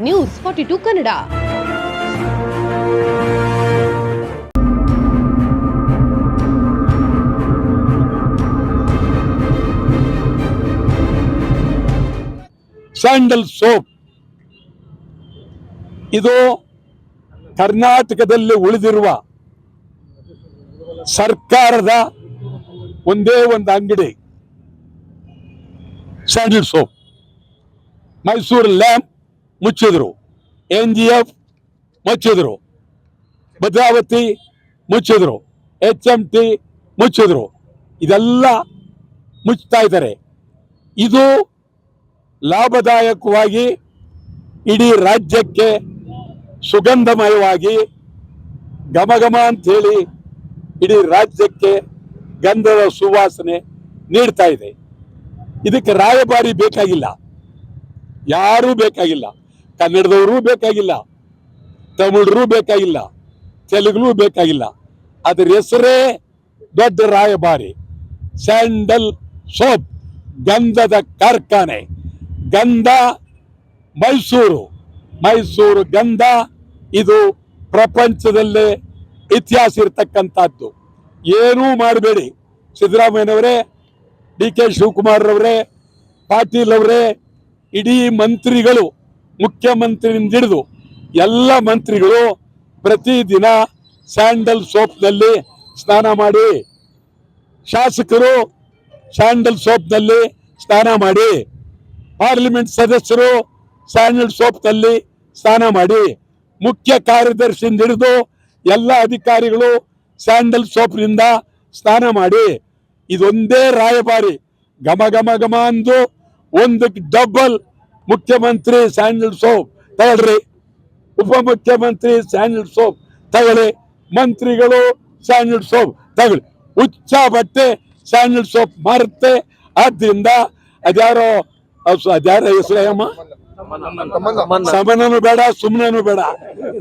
News forty two Kannada sandal soap ಇದು ಕರ್ನಾಟಕದಲ್ಲಿ ಉಳಿದಿರುವ ಸರ್ಕಾರದ ಒಂದೇ ಒಂದು ಅಂಗಡಿ. ಸ್ಯಾಂಡಲ್ ಸೋಪ್ ಮೈಸೂರು ಲ್ಯಾಂಪ್ ಮುಚ್ಚಿದ್ರು. ಎನ್ ಜಿ ಎಫ್ ಮುಚ್ಚಿದ್ರು. ಭದ್ರಾವತಿ ಮುಚ್ಚಿದ್ರು. ಎಚ್ ಎಂ ಟಿ ಮುಚ್ಚಿದ್ರು. ಇದೆಲ್ಲ ಮುಚ್ತಾ ಇದ್ದಾರೆ. ಇದು ಲಾಭದಾಯಕವಾಗಿ ಇಡೀ ರಾಜ್ಯಕ್ಕೆ ಸುಗಂಧಮಯವಾಗಿ ಘಮಘಮ ಅಂತೇಳಿ ಇಡೀ ರಾಜ್ಯಕ್ಕೆ ಗಂಧದ ಸುವಾಸನೆ ನೀಡ್ತಾ ಇದೆ. ಇದಕ್ಕೆ ರಾಯಭಾರಿ ಬೇಕಾಗಿಲ್ಲ. ಯಾರೂ ಬೇಕಾಗಿಲ್ಲ. ಕನ್ನಡದವರು ಬೇಕಾಗಿಲ್ಲ, ತಮಿಳರು ಬೇಕಾಗಿಲ್ಲ, ತೆಲುಗು ಬೇಕಾಗಿಲ್ಲ. ಅದರ ಹೆಸರೇ ದೊಡ್ಡ ರಾಯಭಾರಿ, ಸ್ಯಾಂಡಲ್ ಸೋಪ್, ಗಂಧದ ಕಾರ್ಖಾನೆ, ಗಂಧ ಮೈಸೂರು. ಮೈಸೂರು ಗಂಧ ಇದು ಪ್ರಪಂಚದಲ್ಲೇ ಇತಿಹಾಸ ಇರತಕ್ಕಂಥದ್ದು. ಏನೂ ಮಾಡಬೇಡಿ. ಸಿದ್ದರಾಮಯ್ಯನವರೇ, ಡಿ ಕೆ ಶಿವಕುಮಾರ್ರವರೇ, ಪಾಟೀಲ್ ಅವರೇ, ಇಡೀ ಮಂತ್ರಿಗಳು ಮುಖ್ಯಮಂತ್ರಿಯಿಂದ ಹಿಡಿದು ಎಲ್ಲ ಮಂತ್ರಿಗಳು ಪ್ರತಿದಿನ ಸ್ಯಾಂಡಲ್ ಸೋಪ್ನಲ್ಲಿ ಸ್ನಾನ ಮಾಡಿ, ಶಾಸಕರು ಸ್ಯಾಂಡಲ್ ಸೋಪ್ನಲ್ಲಿ ಸ್ನಾನ ಮಾಡಿ, ಪಾರ್ಲಿಮೆಂಟ್ ಸದಸ್ಯರು ಸ್ಯಾಂಡಲ್ ಸೋಪ್ನಲ್ಲಿ ಸ್ನಾನ ಮಾಡಿ, ಮುಖ್ಯ ಕಾರ್ಯದರ್ಶಿಯಿಂದ ಹಿಡಿದು ಎಲ್ಲ ಅಧಿಕಾರಿಗಳು ಸ್ಯಾಂಡಲ್ ಸೋಪ್ನಿಂದ ಸ್ನಾನ ಮಾಡಿ. ಇದೊಂದೇ ರಾಯಭಾರಿ. ಘಮ ಘಮ ಘಮ ಅಂದು ಒಂದು ಡಬಲ್ ಮುಖ್ಯಮಂತ್ರಿ ಸ್ಯಾಂಡಲ್ ಸೋಪ್ ತಗೊಳ್ರಿ. ಉಪಮುಖ್ಯಮಂತ್ರಿ ಸ್ಯಾಂಡಲ್ ಸೋಪ್ ತಗೊಳ್ಳಿ. ಮಂತ್ರಿಗಳು ಸ್ಯಾಂಡಲ್ ಸೋಪ್ ತಗೊಳ್ಳಿ. ಹುಚ್ಚ ಬಟ್ಟೆ ಸ್ಯಾಂಡಲ್ ಸೋಪ್ ಮಾರುತ್ತೆ. ಆದ್ರಿಂದ ಅದ್ಯಾರೋ ಅದ್ಯಾರ ಹೆಸರಮ್ಮ ಸಮನನು ಬೇಡ ಸುಮ್ಮನೂ ಬೇಡ.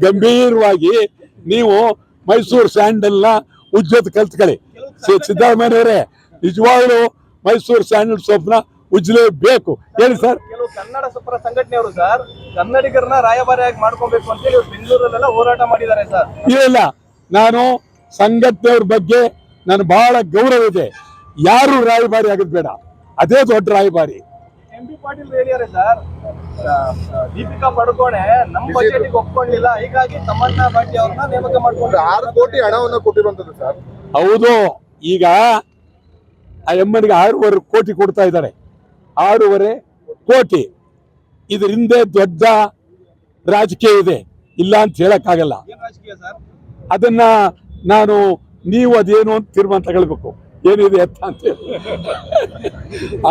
ಗಂಭೀರವಾಗಿ ನೀವು ಮೈಸೂರು ಸ್ಯಾಂಡಲ್ನ ಉಜ್ಜದ್ ಕಲ್ತ್ಕೊಳ್ಳಿ. ಸಿ- ಸಿದ್ದರಾಮಯ್ಯನವರೇ, ನಿಜವಾಗ್ಲೂ ಮೈಸೂರು ಸ್ಯಾಂಡಲ್ ಸೋಪ್ನ ಉಜ್ಲೇಬೇಕು ಹೇಳಿ ಸರ್. ಕನ್ನಡ ಸುಪ್ರ ಸಂಘಟನೆಯವರು ಸರ್ ಕನ್ನಡಿಗರನ್ನ ರಾಯಭಾರಿಯಾಗಿ ಮಾಡ್ಕೋಬೇಕು ಅಂತ ಹೇಳಿ ಬೆಂಗಳೂರಲ್ಲೆಲ್ಲ ಹೋರಾಟ ಮಾಡಿದ್ದಾರೆ ಸರ್. ಇಲ್ಲ ನಾನು ಸಂಘಟನೆಯವ್ರ ಬಗ್ಗೆ ನಾನು ಬಹಳ ಗೌರವ ಇದೆ. ಯಾರು ರಾಯಭಾರಿ ಆಗದ್ ಬೇಡ. ಅದೇ ದೊಡ್ಡ ರಾಯಭಾರಿ. ಎಂ ಪಿ ಪಾಟೀಲ್ ಹೇಳಿದ್ದಾರೆ ಸರ್ ದೀಪಿಕಾ ಪಡುಕೋಣೆ ನಮ್ಮ ಬಜೆಟ್ ಒಪ್ಕೊಂಡಿಲ್ಲ. ಹೀಗಾಗಿ ತಮ್ಮಣ್ಣ ಬಾಟಿ ಅವ್ರನ್ನ ನೇಮಕ ಮಾಡ್ಕೊಂಡ್ರೆ ಆರು ಕೋಟಿ ಹಣವನ್ನ ಕೊಟ್ಟಿರುವಂತದ್ದು ಸರ್. ಹೌದು. ಈಗ ಆ ಎಮ್ಮನಿಗೆ ಆರೂವರೆ ಕೋಟಿ ಕೊಡ್ತಾ ಇದ್ದಾರೆ. ಆರೂವರೆ ಕೋಟಿ. ಇದರಿಂದ ಹಿಂದೆ ದೊಡ್ಡ ರಾಜಕೀಯ ಇದೆ. ಇಲ್ಲ ಅಂತ ಹೇಳಕ್ಕಾಗಲ್ಲ. ಅದನ್ನ ನಾನು ನೀವು ಅದೇನು ಅಂತ ತೀರ್ಮಾನ ತಗೊಳ್ಬೇಕು. ಏನಿದೆ ಅಂತ ಅಂತೇಳಿ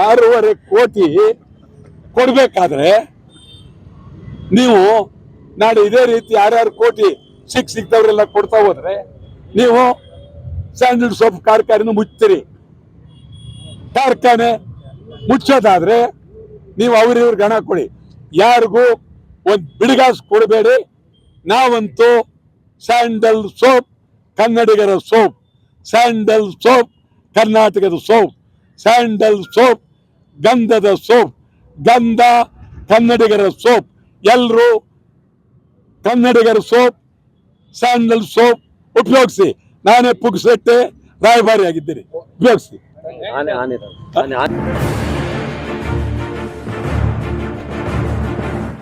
ಆರೂವರೆ ಕೋಟಿ ಕೊಡ್ಬೇಕಾದ್ರೆ ನೀವು ನಾಳೆ ಇದೇ ರೀತಿ ಯಾರ್ಯಾರು ಕೋಟಿ ಸಿಕ್ ಸಿಕ್ತವ್ರೆಲ್ಲ ಕೊಡ್ತಾ ಹೋದ್ರೆ ನೀವು ಸ್ಯಾಂಡಲ್ ಸೋಪ್ ಕಾರ್ಖಾನೆ ಮುಚ್ತೀರಿ ಕಾರ್ಖಾನೆ ಮುಚ್ಚೋದಾದ್ರೆ ನೀವು ಅವ್ರಿವ್ರಿಗೆ ಹಣ ಕೊಡಿ. ಯಾರಿಗೂ ಒಂದು ಬಿಡಿಗಾಸು ಕೊಡಬೇಡಿ. ನಾವಂತೂ ಸ್ಯಾಂಡಲ್ ಸೋಪ್, ಕನ್ನಡಿಗರ ಸೋಪ್, ಸ್ಯಾಂಡಲ್ ಸೋಪ್, ಕರ್ನಾಟಕದ ಸೋಪ್, ಸ್ಯಾಂಡಲ್ ಸೋಪ್, ಗಂಧದ ಸೋಪ್, ಗಂಧ, ಕನ್ನಡಿಗರ ಸೋಪ್ ಎಲ್ಲರೂ ಕನ್ನಡಿಗರ ಸೋಪ್, ಸ್ಯಾಂಡಲ್ ಸೋಪ್ ಉಪಯೋಗಿಸಿ. ನಾನೇ ಪುಗ್ಸಟ್ಟೆ ರಾಯಭಾರಿ ಆಗಿದ್ದೀರಿ ಉಪಯೋಗಿಸಿ